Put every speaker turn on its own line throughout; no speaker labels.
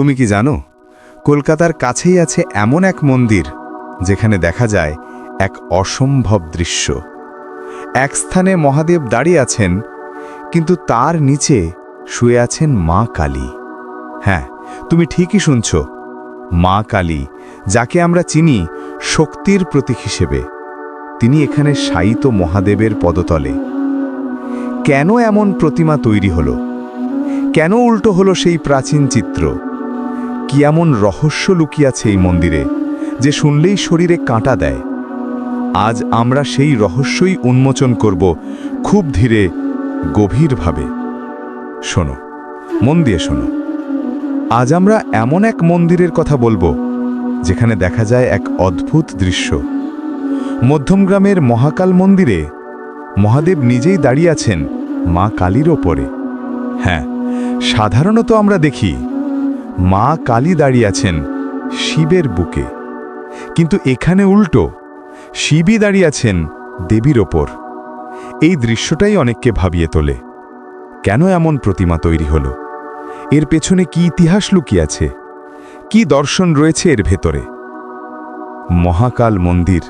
তুমি কি জানো? কলকাতার কাছেই আছে এমন এক মন্দির, যেখানে দেখা যায় এক অসম্ভব দৃশ্য। এক স্থানে মহাদেব দাঁড়িয়ে আছেন, কিন্তু তার নিচে শুয়ে আছেন মা কালী। হ্যাঁ তুমি ঠিকই শুনছ, মা কালী, যাকে আমরা চিনি শক্তির প্রতীক হিসেবে। তিনি এখানে শায়িত মহাদেবের পদতলে। কেন এমন প্রতিমা তৈরি হলো? কেন উল্টো হলো সেই প্রাচীন চিত্র? কি এমন রহস্য লুকিয়াছে এই মন্দিরে, যে শুনলেই শরীরে কাঁটা দেয়। আজ আমরা সেই রহস্যই উন্মোচন করব খুব ধীরে, গভীরভাবে। শোনো, মন দিয়ে শোনো। আজ আমরা এমন এক মন্দিরের কথা বলব, যেখানে দেখা যায় এক অদ্ভুত দৃশ্য। মধ্যমগ্রামের মহাকাল মন্দিরে, মহাদেব নিজেই দাঁড়িয়ে আছেন মা কালীর ওপরে। হ্যাঁ সাধারণত আমরা দেখি মা কালী দাঁড়িয়ে আছেন শিবের বুকে। কিন্তু এখানে উল্টো, শিবই দাঁড়িয়ে আছেন দেবীর ওপর। এই দৃশ্যটাই অনেককে ভাবিয়ে তোলে। কেন এমন প্রতিমা তৈরি হল? এর পেছনে কি ইতিহাস লুকিয়ে আছে? কি দর্শন রয়েছে এর ভেতরে? মহাকাল মন্দির,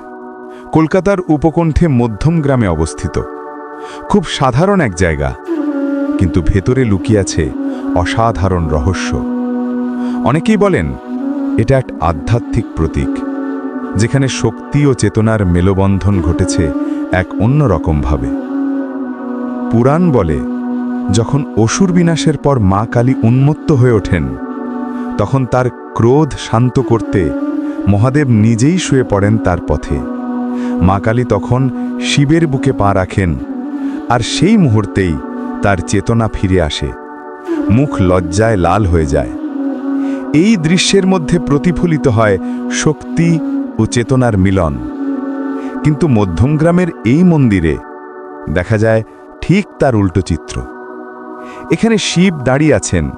কলকাতার উপকণ্ঠে মধ্যম গ্রামে অবস্থিত। খুব সাধারণ এক জায়গা, কিন্তু ভেতরে লুকিয়ে আছে অসাধারণ রহস্য। অনেকেই বলেন, এটা এক আধ্যাত্মিক প্রতীক, যেখানে শক্তি ও চেতনার মেলবন্ধন ঘটেছে এক অন্যরকমভাবে পুরাণ বলে, যখন অসুর বিনাশের পর মা কালী উন্মত্ত হয়ে ওঠেন, তখন তার ক্রোধ শান্ত করতে মহাদেব নিজেই শুয়ে পড়েন তার পথে। মা কালী তখন শিবের বুকে পা রাখেন, আর সেই মুহূর্তেই তার চেতনা ফিরে আসে, মুখ লজ্জায় লাল হয়ে যায়। এই দৃশ্যের মধ্যে প্রতিফলিত হয় শক্তি ও চেতনার মিলন। কিন্তু মধ্যমগ্রামের এই মন্দিরে দেখা যায় ঠিক তার উল্টো চিত্র। এখানে শিব দাঁড়িয়ে আছেন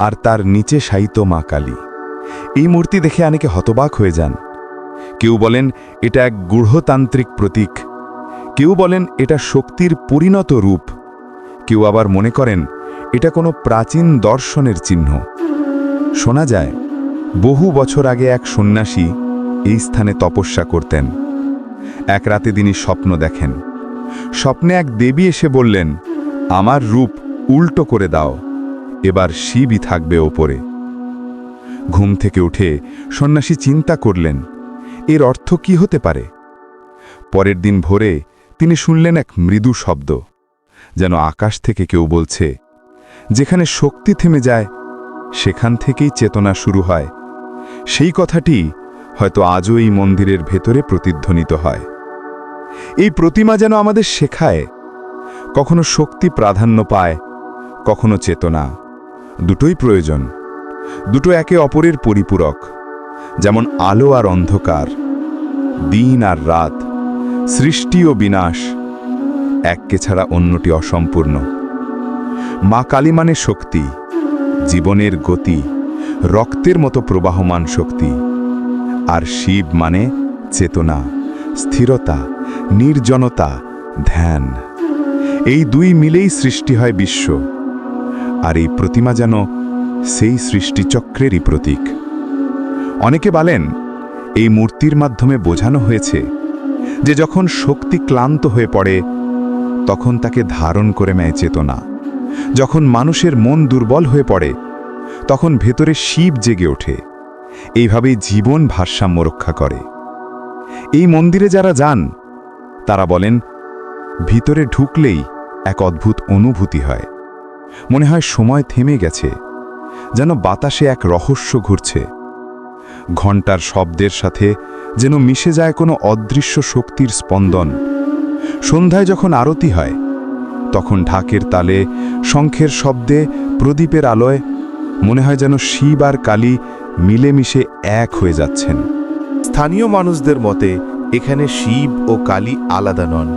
আর তার নিচে শায়িত মা কালী। এই মূর্তি দেখে অনেকে হতবাক হয়ে যান। কেউ বলেন এটা এক গূঢ়তান্ত্রিক প্রতীক। কেউ বলেন এটা শক্তির পরিণত রূপ। কেউ আবার মনে করেন এটা কোনো প্রাচীন দর্শনের চিহ্ন। শোনা যায়, বহু বছর আগে এক সন্ন্যাসী এই স্থানে তপস্যা করতেন। এক রাতে তিনি স্বপ্ন দেখেন। স্বপ্নে এক দেবী এসে বললেন, আমার রূপ উল্টো করে দাও, এবার শিবই থাকবে ওপরে। ঘুম থেকে উঠে সন্ন্যাসী চিন্তা করলেন, এর অর্থ কি হতে পারে? পরের দিন ভোরে তিনি শুনলেন এক মৃদু শব্দ, যেন আকাশ থেকে কেউ বলছে, যেখানে শক্তি থেমে যায় সেখান থেকেই চেতনা শুরু হয়। সেই কথাটি হয়তো আজও এই মন্দিরের ভেতরে প্রতিধ্বনিত হয়। এই প্রতিমা যেন আমাদের শেখায়, কখনো শক্তি প্রাধান্য পায়, কখনো চেতনা। দুটোই প্রয়োজন। দুটো একে অপরের পরিপূরক। যেমন আলো আর অন্ধকার, দিন আর রাত, সৃষ্টি ও বিনাশ এককে ছাড়া অন্যটি অসম্পূর্ণ। মা কালী মানে শক্তি। জীবনের গতি, রক্তের মতো প্রবাহমান শক্তি। আর শিব মানে চেতনা, স্থিরতা, নির্জনতা, ধ্যান। এই দুই মিলেই সৃষ্টি হয় বিশ্ব। আর এই প্রতিমা যেন সেই সৃষ্টিচক্রেরই প্রতীক। অনেকে বলেন, এই মূর্তির মাধ্যমে বোঝানো হয়েছে যে যখন শক্তি ক্লান্ত হয়ে পড়ে, তখন তাকে ধারণ করে নেয় চেতনা। যখন মানুষের মন দুর্বল হয়ে পড়ে, তখন ভেতরে শিব জেগে ওঠে। এইভাবেই জীবন ভারসাম্য রক্ষা করে। এই মন্দিরে যারা যান, তারা বলেন, ভিতরে ঢুকলেই এক অদ্ভুত অনুভূতি হয়। মনে হয় সময় থেমে গেছে, যেন বাতাসে এক রহস্য ঘুরছে। ঘণ্টার শব্দের সাথে যেন মিশে যায় কোনো অদৃশ্য শক্তির স্পন্দন। সন্ধ্যায় যখন আরতি হয় তখন ঢাকের তালে শঙ্খের শব্দে প্রদীপের আলোয় মনে হয় যেন শিব আর কালী মিলেমিশে এক হয়ে যাচ্ছেন।
স্থানীয় মানুষদের মতে এখানে শিব ও কালী আলাদা নন।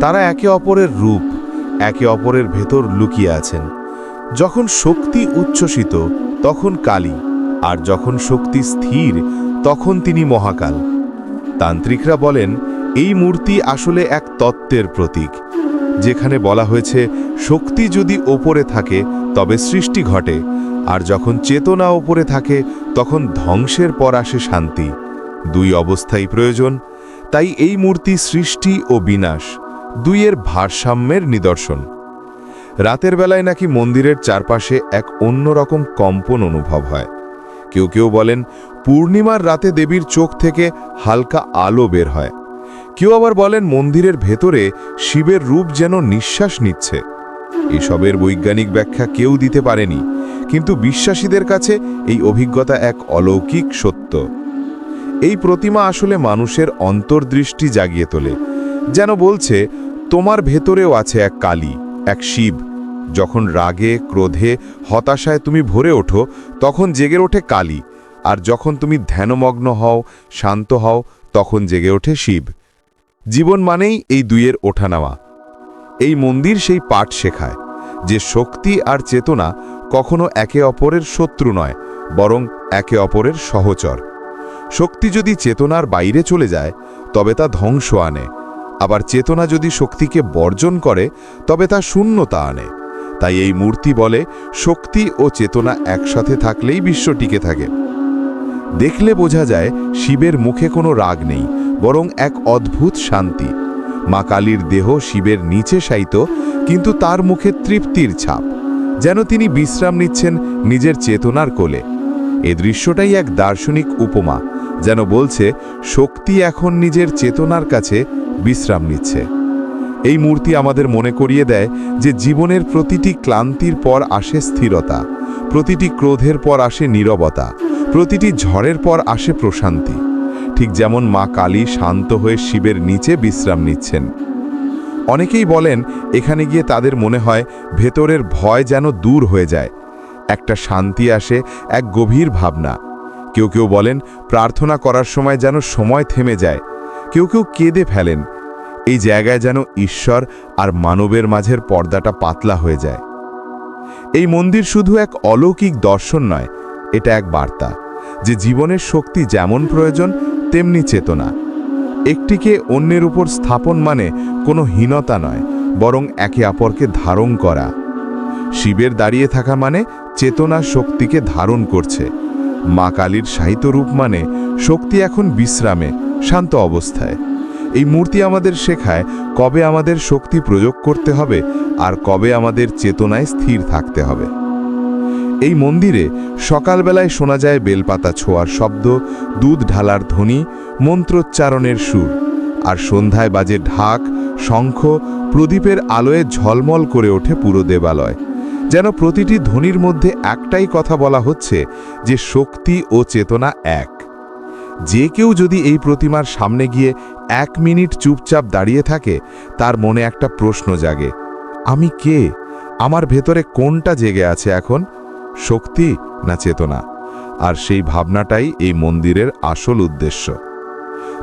তারা একে অপরের রূপ, একে অপরের ভেতর লুকিয়ে আছেন। যখন শক্তি উচ্ছ্বসিত, তখন কালী, আর যখন শক্তি স্থির, তখন তিনি মহাকাল। তান্ত্রিকরা বলেন, এই মূর্তি আসলে এক তত্ত্বের প্রতীক। যেখানে বলা হয়েছে, শক্তি যদি ওপরে থাকে, তবে সৃষ্টি ঘটে, আর যখন চেতনা ওপরে থাকে, তখন ধ্বংসের পর আসে শান্তি। দুই অবস্থাই প্রয়োজন, তাই এই মূর্তি সৃষ্টি ও বিনাশ, দুইয়ের ভারসাম্যের নিদর্শন। রাতের বেলায় নাকি মন্দিরের চারপাশে এক অন্যরকম কম্পন অনুভব হয়। কেউ কেউ বলেন, পূর্ণিমার রাতে দেবীর চোখ থেকে হালকা আলো বের হয়। কেউ আবার বলেন মন্দিরের ভেতরে শিবের রূপ যেন নিঃশ্বাস নিচ্ছে। এসবের বৈজ্ঞানিক ব্যাখ্যা কেউ দিতে পারেনি, কিন্তু বিশ্বাসীদের কাছে এই অভিজ্ঞতা এক অলৌকিক সত্য। এই প্রতিমা আসলে মানুষের অন্তর্দৃষ্টি জাগিয়ে তোলে, যেন বলছে, তোমার ভেতরেও আছে এক কালী, এক শিব। যখন রাগে, ক্রোধে, হতাশায় তুমি ভরে ওঠো, তখন জেগে ওঠে কালী। আর যখন তুমি ধ্যানমগ্ন হও, শান্ত হও, তখন জেগে ওঠে শিব। জীবন মানেই এই দুইয়ের ওঠা ওঠানামা। এই মন্দির সেই পাঠ শেখায়, যে শক্তি আর চেতনা কখনো একে অপরের শত্রু নয়, বরং একে অপরের সহচর। শক্তি যদি চেতনার বাইরে চলে যায়, তবে তা ধ্বংস আনে। আবার চেতনা যদি শক্তিকে বর্জন করে, তবে তা শূন্যতা আনে। তাই এই মূর্তি বলে, শক্তি ও চেতনা একসাথে থাকলেই বিশ্ব টিকে থাকে। দেখলে বোঝা যায়, শিবের মুখে কোনো রাগ নেই বরং এক অদ্ভুত শান্তি। মা কালীর দেহ শিবের নিচে শায়িত, কিন্তু তার মুখে তৃপ্তির ছাপ। যেন তিনি বিশ্রাম নিচ্ছেন নিজের চেতনার কোলে। এ দৃশ্যটাই এক দার্শনিক উপমা, যেন বলছে, শক্তি এখন নিজের চেতনার কাছে বিশ্রাম নিচ্ছে। এই মূর্তি আমাদের মনে করিয়ে দেয় যে জীবনের প্রতিটি ক্লান্তির পর আসে স্থিরতা, প্রতিটি ক্রোধের পর আসে নীরবতা, প্রতিটি ঝড়ের পর আসে প্রশান্তি। ঠিক যেমন মা কালী শান্ত হয়ে শিবের নিচে বিশ্রাম নিচ্ছেন। অনেকেই বলেন, এখানে গিয়ে তাদের মনে হয় ভেতরের ভয় যেন দূর হয়ে যায়। একটা শান্তি আসে, এক গভীর ভাবনা। কেউ কেউ বলেন, প্রার্থনা করার সময় যেন সময় থেমে যায়। কেউ কেউ কেঁদে ফেলেন। এই জায়গায় যেন ঈশ্বর আর মানবের মাঝের পর্দাটা পাতলা হয়ে যায়। এই মন্দির শুধু এক অলৌকিক দর্শন নয়, এটা এক বার্তা। যে জীবনের শক্তি যেমন প্রয়োজন তেমনি চেতনা। একটিকে অন্যের উপর স্থাপন মানে কোনো হীনতা নয়, বরং একে অপরকে ধারণ করা। শিবের দাঁড়িয়ে থাকা মানে চেতনা শক্তিকে ধারণ করছে। মা কালীর সাহিত্য রূপ মানে শক্তি এখন বিশ্রামে, শান্ত অবস্থায়। এই মূর্তি আমাদের শেখায় কবে আমাদের শক্তি প্রয়োগ করতে হবে আর কবে আমাদের চেতনায় স্থির থাকতে হবে। এই মন্দিরে সকালবেলায় শোনা যায় বেলপাতা ছোঁয়ার শব্দ, দুধ ঢালার ধ্বনি, মন্ত্রোচ্চারণের সুর, আর সন্ধ্যায় বাজে ঢাক, শঙ্খ, প্রদীপের আলোয় ঝলমল করে ওঠে পুরো দেবালয়। যেন প্রতিটি ধ্বনির মধ্যে একটাই কথা বলা হচ্ছে যে শক্তি ও চেতনা এক। যে কেউ যদি এই প্রতিমার সামনে গিয়ে এক মিনিট চুপচাপ দাঁড়িয়ে থাকে, তার মনে একটা প্রশ্ন জাগে, আমি কে? আমার ভেতরে কোনটা জেগে আছে এখন? শক্তি না চেতনা। আর সেই ভাবনাটাই এই মন্দিরের আসল উদ্দেশ্য।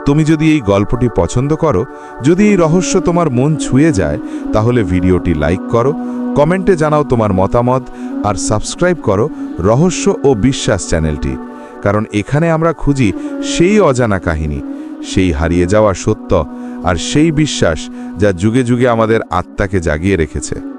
তুমি যদি এই গল্পটি পছন্দ করো, যদি এই রহস্য তোমার মন ছুঁয়ে যায়, তাহলে ভিডিওটি লাইক করো, কমেন্টে জানাও তোমার মতামত, আর সাবস্ক্রাইব করো রহস্য ও বিশ্বাস চ্যানেলটি। কারণ এখানে আমরা খুঁজি সেই অজানা কাহিনী, সেই হারিয়ে যাওয়া সত্য, আর সেই বিশ্বাস যা যুগে যুগে আমাদের আত্মাকে জাগিয়ে রেখেছে।